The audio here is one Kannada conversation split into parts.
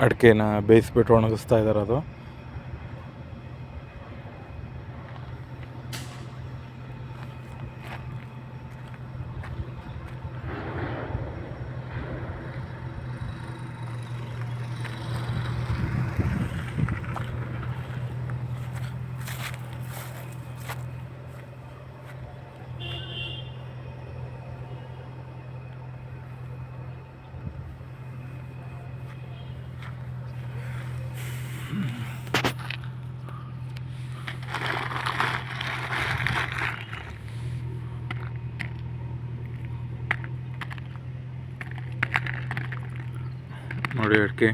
ಅಡಿಕೆನ ಬೇಯಿಸ್ಬಿಟ್ಟು ಒಣಗಿಸ್ತಾ ಇದ್ದಾರೆ ಅದು. ನೋಡಿ ಅಡಿಕೆ.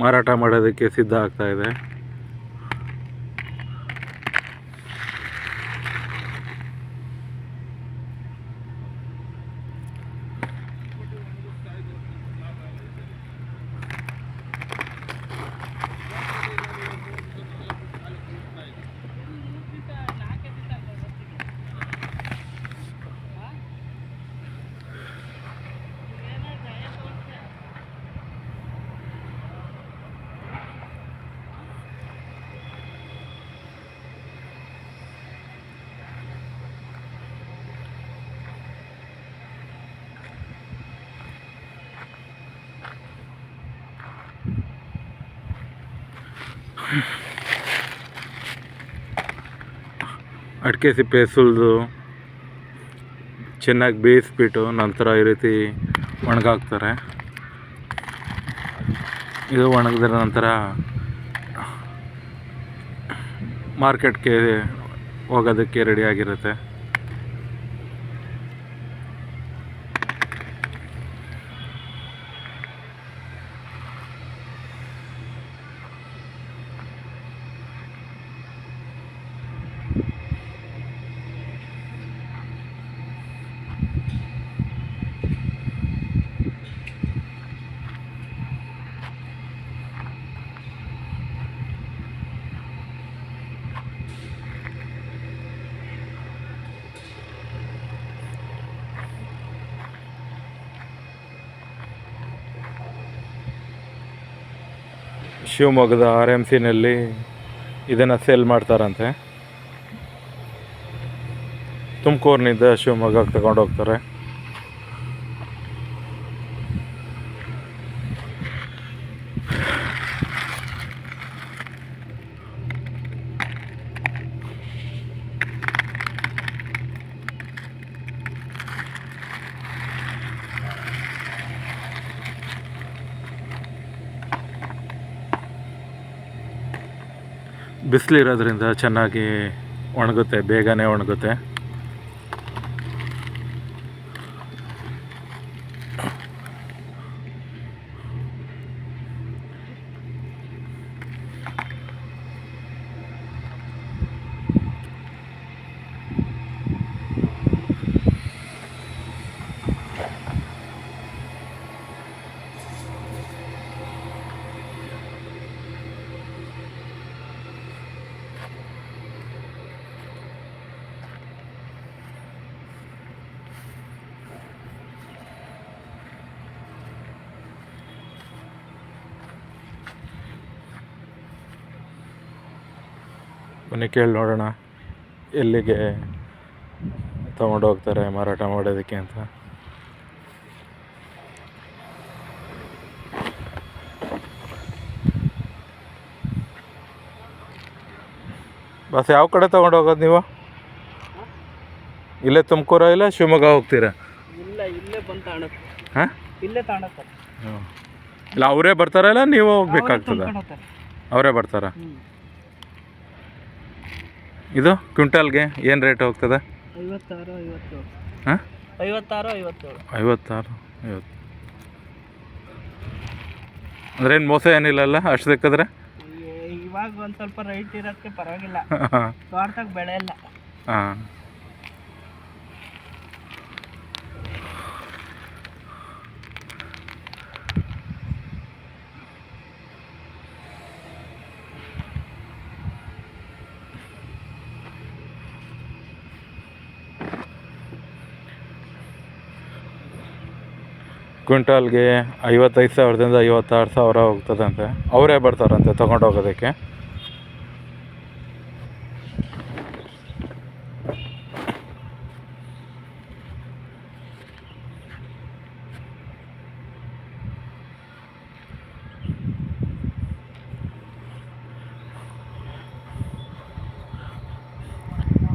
ಮಾರಾಟ ಮಾಡೋದಕ್ಕೆ ಸಿದ್ಧ ಆಗ್ತಾ ಇದೆ. ಅಡಿಕೆ ಸಿಪ್ಪೆ ಸುಲಿದು ಚೆನ್ನಾಗಿ ಬೇಯಿಸ್ಬಿಟ್ಟು ನಂತರ ಈ ರೀತಿ ಒಣಗಾಕ್ತಾರೆ. ಇದು ಒಣಗಿದ ನಂತರ ಮಾರ್ಕೆಟ್ಗೆ ಹೋಗೋದಕ್ಕೆ ರೆಡಿಯಾಗಿರುತ್ತೆ ಶಿವಮೊಗ್ಗದ ಆರ್ ಎಂ ಸಿನಲ್ಲಿ ಇದನ್ನು ಸೇಲ್ ಮಾಡ್ತಾರಂತೆ. ತುಮಕೂರಿನಿಂದ ಶಿವಮೊಗ್ಗಕ್ಕೆ ತಗೊಂಡು ಹೋಗ್ತಾರೆ ಬಿಸಿಲಿರೋದ್ರಿಂದ ಚೆನ್ನಾಗಿ ಒಣಗುತ್ತೆ ಬೇಗನೆ ಒಣಗುತ್ತೆ. ಬನ್ನಿ ಕೇಳಿ ನೋಡೋಣ. ಎಲ್ಲಿಗೆ ಹೋಗ್ತಾರೆ ಮಾರಾಟ ಮಾಡೋದಕ್ಕೆ ಅಂತ. ಬಸ್ ಯಾವ ಕಡೆ ತಗೊಂಡು ಹೋಗೋದು ನೀವು? ಇಲ್ಲೇ ತುಮಕೂರ ಇಲ್ಲ ಶಿವಮೊಗ್ಗ ಹೋಗ್ತೀರಾ? ಇಲ್ಲ ಇಲ್ಲೇ ಬಂದು ಹಾಂ? ಇಲ್ಲೇ ಹ್ಞೂ ಇಲ್ಲ ಅವರೇ ಬರ್ತಾರ ಇಲ್ಲ ನೀವು ಹೋಗ್ಬೇಕಾಗ್ತದ? ಅವರೇ ಬರ್ತಾರ? ಇದು ಕ್ವಿಂಟಲ್ಗೆ ಏನು ರೇಟ್ ಹೋಗ್ತದೆ? ಐವತ್ತಾರು ಐವತ್ತೇಳು. ಹಾಂ? ಐವತ್ತಾರು ಐವತ್ತೇಳು. ಐವತ್ತಾರು ಐವತ್ತು. ಮೋಸ ಏನಿಲ್ಲಲ್ಲ ಅಷ್ಟು ಸಿಕ್ಕಿದ್ರೆ? ಇವಾಗ ಒಂದು ಸ್ವಲ್ಪ ರೈಟ್ ಇರೋಕ್ಕೆ ಪರವಾಗಿಲ್ಲ. ಬೆಳೆಯಲ್ಲ ತೋಟದಾಗ ಬೆಳೆ ಇಲ್ಲ. ಹಾಂ. ಕ್ವಿಂಟಾಲ್ಗೆ ಐವತ್ತೈದು ಸಾವಿರದಿಂದ ಐವತ್ತಾರು ಸಾವಿರ ಹೋಗ್ತದಂತೆ. ಅವರೇ ಬರ್ತಾರಂತೆ ತೊಗೊಂಡೋಗೋದಕ್ಕೆ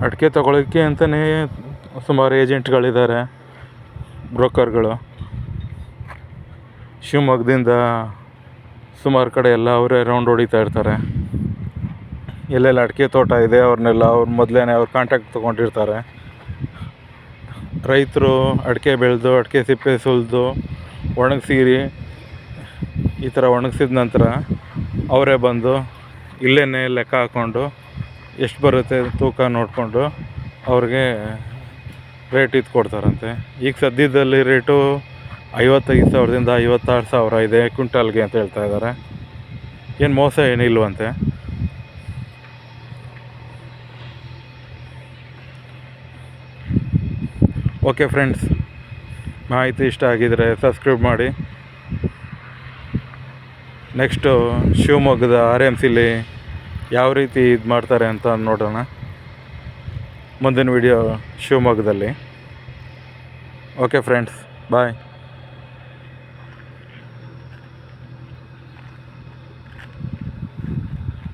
ಅಡಿಕೆ ತೊಗೊಳಕ್ಕೆ ಅಂತಲೇ ಸುಮಾರು ಏಜೆಂಟ್ಗಳಿದ್ದಾರೆ ಬ್ರೋಕರ್ಗಳು. ಶಿವಮೊಗ್ಗದಿಂದ ಸುಮಾರು ಕಡೆ ಎಲ್ಲ ಅವರೇ ರೌಂಡ್ ಹೊಡಿತಾ ಇರ್ತಾರೆ. ಎಲ್ಲೆಲ್ಲಿ ಅಡಿಕೆ ತೋಟ ಇದೆ, ಅವ್ರನ್ನೆಲ್ಲ ಅವ್ರು ಮೊದಲೇ ಅವ್ರು ಕಾಂಟ್ಯಾಕ್ಟ್ ತೊಗೊಂಡಿರ್ತಾರೆ. ರೈತರು ಅಡಿಕೆ ಬೆಳೆದು, ಅಡಿಕೆ ಸಿಪ್ಪೆ ಸುಲಿದು, ಒಣಗಿಸಿರಿ, ಈ ಥರ ಒಣಗಿಸಿದ ನಂತರ ಅವರೇ ಬಂದು ಇಲ್ಲೇ ಲೆಕ್ಕ ಹಾಕ್ಕೊಂಡು ಎಷ್ಟು ಬರುತ್ತೆ ತೂಕ ನೋಡಿಕೊಂಡು ಅವ್ರಿಗೆ ರೇಟ್ ಇದು ಕೊಡ್ತಾರಂತೆ. ಈಗ ಸದ್ಯದಲ್ಲಿ ರೇಟು ಐವತ್ತೈದು ಸಾವಿರದಿಂದ ಐವತ್ತಾರು ಸಾವಿರ ಇದೆ ಕ್ವಿಂಟಾಲ್ಗೆ ಅಂತ ಹೇಳ್ತಾ ಇದ್ದಾರೆ. ಏನು ಮೋಸ ಏನಿಲ್ವಂತೆ ಓಕೆ ಫ್ರೆಂಡ್ಸ್, ಮಾಹಿತಿ ಇಷ್ಟ ಆಗಿದರೆ ಸಬ್ಸ್ಕ್ರೈಬ್ ಮಾಡಿ. ನೆಕ್ಸ್ಟು ಶಿವಮೊಗ್ಗದ ಆರ್ ಎಂ ಸಿಲಿ ಯಾವ ರೀತಿ ಇದು ಮಾಡ್ತಾರೆ ಅಂತ ನೋಡೋಣ. ಮುಂದಿನ ವಿಡಿಯೋ ಶಿವಮೊಗ್ಗದಲ್ಲಿ. Okay friends, bye.